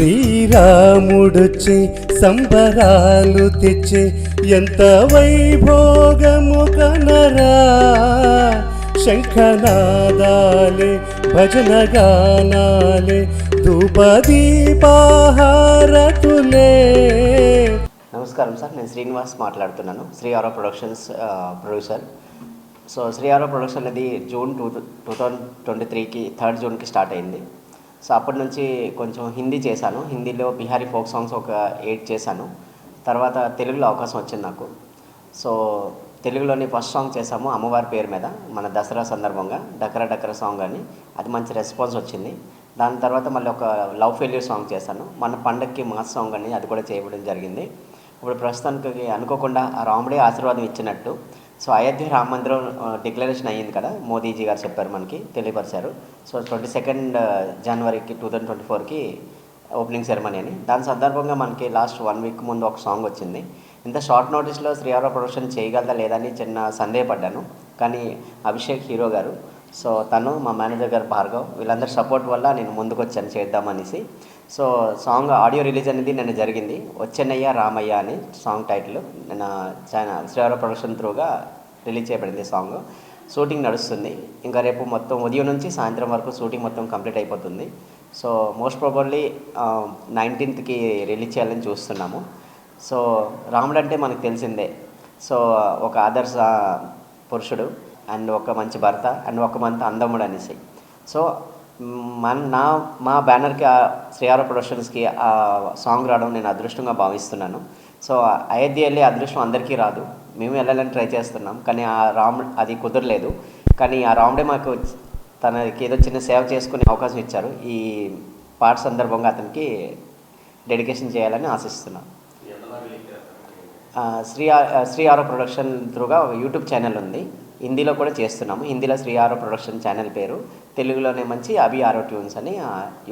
శ్రీరాముడొచ్చి సంబరాలు తెచ్చి ఎంత వైభోగము కనరా శంఖనాదాలే భజన గానాలే ధూపదీపాహారతులే. నమస్కారం సార్ నేను శ్రీనివాస్ మాట్లాడుతున్నాను శ్రీ ఆరో ప్రొడక్షన్స్ ప్రొడ్యూసర్. సో శ్రీ ఆరో ప్రొడక్షన్ అనేది June two two thousand twenty త్రీకి థర్డ్ జూన్కి స్టార్ట్ అయింది. సో అప్పటి నుంచి కొంచెం హిందీ చేశాను. హిందీలో బిహారీ ఫోక్ సాంగ్స్ ఒక ఎయిట్ చేశాను. తర్వాత తెలుగులో అవకాశం వచ్చింది నాకు. సో తెలుగులోని ఫస్ట్ సాంగ్ చేసాము అమ్మవారి పేరు మీద మన దసరా సందర్భంగా డకరా డకరా సాంగ్ అని. అది మంచి రెస్పాన్స్ వచ్చింది. దాని తర్వాత మళ్ళీ ఒక లవ్ ఫెయిల్యూర్ సాంగ్ చేశాను. మన పండక్కి మాస్ సాంగ్ అని అది కూడా చేయడం జరిగింది. ఇప్పుడు ప్రస్తుతానికి అనుకోకుండా రాముడే ఆశీర్వాదం ఇచ్చినట్టు సో అయోధ్య రామ మందిరం డిక్లరేషన్ అయ్యింది కదా? మోదీజీ గారు చెప్పారు మనకి తెలియపరిచారు. సో ట్వంటీ సెకండ్ జనవరికి టూ థౌజండ్ ట్వంటీ ఫోర్కి ఓపెనింగ్ సెరమనీ అని. దాని సందర్భంగా మనకి లాస్ట్ వన్ వీక్ ముందు ఒక సాంగ్ వచ్చింది. ఇంత షార్ట్ నోటీస్లో శ్రీహార ప్రొడక్షన్ చేయగలదా లేదని చిన్న సందేహపడ్డాను. కానీ అభిషేక్ హీరో గారు సో తను మా మేనేజర్ గారు భార్గవ్ వీళ్ళందరి సపోర్ట్ వల్ల నేను ముందుకు వచ్చాను చేద్దామనేసి. సో సాంగ్ ఆడియో రిలీజ్ అనేది నిన్న జరిగింది. వచ్చన్నయ్య రామయ్య అని సాంగ్ టైటిల్. నిన్న చాలా శ్రీహార ప్రొడక్షన్ త్రూగా రిలీజ్ చేయబడింది సాంగ్. షూటింగ్ నడుస్తుంది. ఇంకా రేపు మొత్తం ఉదయం నుంచి సాయంత్రం వరకు షూటింగ్ మొత్తం కంప్లీట్ అయిపోతుంది. సో మోస్ట్ ప్రాబర్లీ నైన్టీన్త్కి రిలీజ్ చేయాలని చూస్తున్నాము. సో రాముడు అంటే మనకు తెలిసిందే. సో ఒక ఆదర్శ పురుషుడు అండ్ ఒక మంచి భర్త అండ్ ఒక మంత అందముడు అనేసి. సో మన నా మా బ్యానర్కి ఆ శ్రీహార ప్రొడక్షన్స్కి ఆ సాంగ్ రావడం నేను అదృష్టంగా భావిస్తున్నాను. సో అయోధ్య వెళ్ళే అదృష్టం అందరికీ రాదు. మేము వెళ్ళాలని ట్రై చేస్తున్నాం. కానీ ఆ రాముడు అది కుదరలేదు. కానీ ఆ రాముడే మాకు తనకి ఏదో చిన్న సేవ చేసుకునే అవకాశం ఇచ్చారు. ఈ పాట సందర్భంగా అతనికి డెడికేషన్ చేయాలని ఆశిస్తున్నాం. శ్రీ ఆ- శ్రీ ఆరో ప్రొడక్షన్ త్రూగా యూట్యూబ్ ఛానల్ ఉంది. హిందీలో కూడా చేస్తున్నాము. హిందీలో శ్రీ ఆరో ప్రొడక్షన్ ఛానల్ పేరు. తెలుగులోనే మంచి అభి ఆరో ట్యూన్స్ అని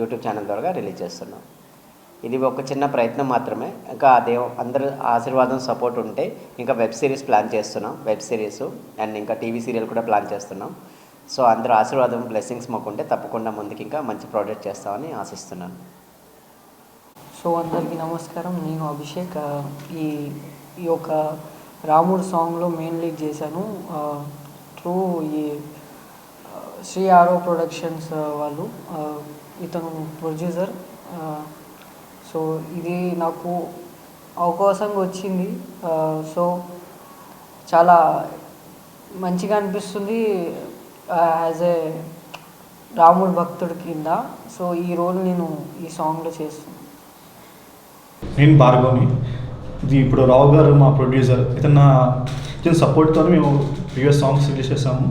యూట్యూబ్ ఛానల్ ద్వారా రిలీజ్ చేస్తున్నాం. ఇది ఒక చిన్న ప్రయత్నం మాత్రమే. ఇంకా అదే అందరి ఆశీర్వాదం సపోర్ట్ ఉంటే ఇంకా వెబ్ సిరీస్ ప్లాన్ చేస్తున్నాం. వెబ్ సిరీస్ అండ్ ఇంకా టీవీ సీరియల్ కూడా ప్లాన్ చేస్తున్నాం. సో అందరూ ఆశీర్వాదం బ్లెస్సింగ్స్ మాకు ఉంటే తప్పకుండా ముందుకు ఇంకా మంచి ప్రొడక్ట్ చేస్తామని ఆశిస్తున్నాను. సో అందరికీ నమస్కారం. నేను అభిషేక్. ఈ ఈ యొక్క రాముడు సాంగ్లో మెయిన్ లీడ్ చేశాను. త్రూ ఈ శ్రీ ఆరో ప్రొడక్షన్స్ వాళ్ళు ఇతను ప్రొడ్యూసర్ సో ఇది నాకు అవకాశంగా వచ్చింది. సో చాలా మంచిగా అనిపిస్తుంది యాజ్ ఏ రాముడు భక్తుడి కింద. సో ఈ రోల్ నేను ఈ సాంగ్లో చేస్తున్నాను. నేను భార్గవ్ని. ఇది ఇప్పుడు రావు గారు మా ప్రొడ్యూసర్ ఇతను ఇతని సపోర్ట్తో మేము ప్రీవియస్ సాంగ్స్ రిలీజ్ చేసాము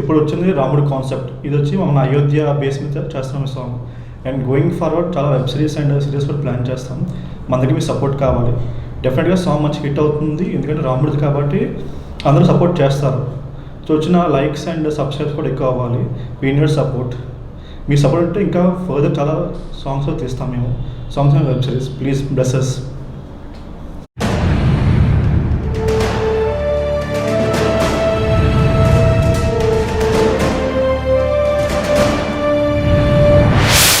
ఇప్పుడు వచ్చింది రాముడు కాన్సెప్ట్ ఇది వచ్చి మన అయోధ్య బేస్ మీద చేస్తున్నాం ఈ సాంగ్ అండ్ గోయింగ్ ఫార్వర్డ్ చాలా వెబ్ సిరీస్ అండ్ సిరీస్ కూడా ప్లాన్ చేస్తాం. మన దగ్గర మీ సపోర్ట్ కావాలి. డెఫినెట్గా సాంగ్ మంచి హిట్ అవుతుంది. ఎందుకంటే రాముడిది కాబట్టి అందరూ సపోర్ట్ చేస్తారు. సో వచ్చిన లైక్స్ అండ్ సబ్స్క్రైబ్స్ కూడా ఎక్కువ అవ్వాలి. వీ నీడ్ సపోర్ట్ మీ సపోర్ట్ ఉంటే ఇంకా ఫర్దర్ చాలా సాంగ్స్ తీస్తాం మేము. Songs and web series please blesses